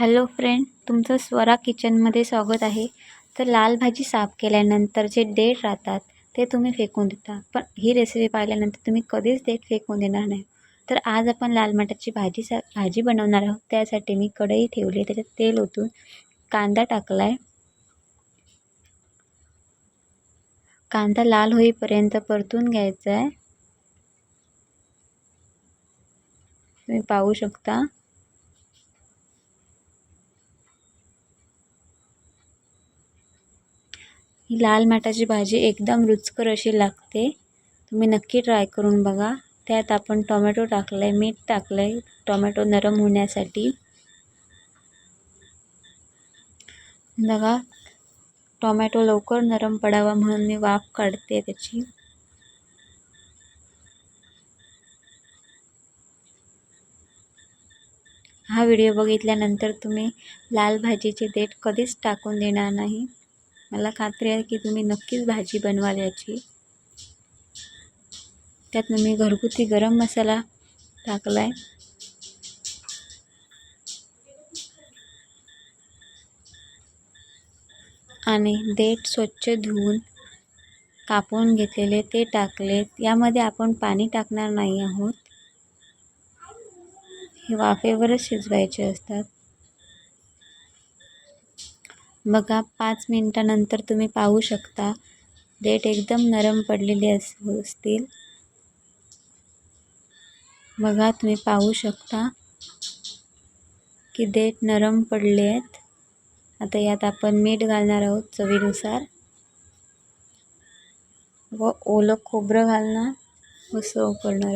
Hello friend तुमचं स्वरा किचनमध्ये स्वागत आहे. तर लाल भाजी साफ केल्यानंतर जे डेट राहतात ते तुम्ही फेकून देता. पण ही रेसिपी पाहिल्यानंतर तुम्ही कधीच देठ फेकून देणार नाही. तर आज आपण लाल मटाची भाजी सा भाजी बनवणार आहोत. त्यासाठी मी कढई ठेवली त्याच्यात तेल ओतून कांदा टाकला आहे कांदा लाल होईपर्यंत परतून घ्यायचा आहे तुम्ही पाहू शकता. ही लाल माठाची भाजी एकदम रुचकर अशी लागते. तुम्ही नक्की ट्राय करून बघा. त्यात आपण टोमॅटो टाकलं आहे मीठ टाकलं आहे टोमॅटो नरम होण्यासाठी. बघा टोमॅटो लवकर नरम पडावा म्हणून मी वाफ काढते त्याची. हा व्हिडिओ बघितल्यानंतर तुम्ही लाल भाजीचे देठ कधीच टाकून देणार नाही. मला खात्री आहे की तुम्ही नक्कीच भाजी बनवाल याची त्यात मी घरगुती गरम मसाला टाकला आहे आणि देठ स्वच्छ धुवून कापून घेतलेले ते टाकलेत. यामध्ये आपण पाणी टाकणार नाही आहोत. हे वाफेवरच शिजवायचे असतात. बघा पाच मिनटानंतर तुम्ही पाहू शकता. देठ एकदम नरम पडलेले अस असतील. बघा तुम्ही पाहू शकता की देठ नरम पडले आहेत. आता यात आपण मीठ घालणार आहोत चवीनुसार. व ओलं खोबरं घालणार. व सर्व करणार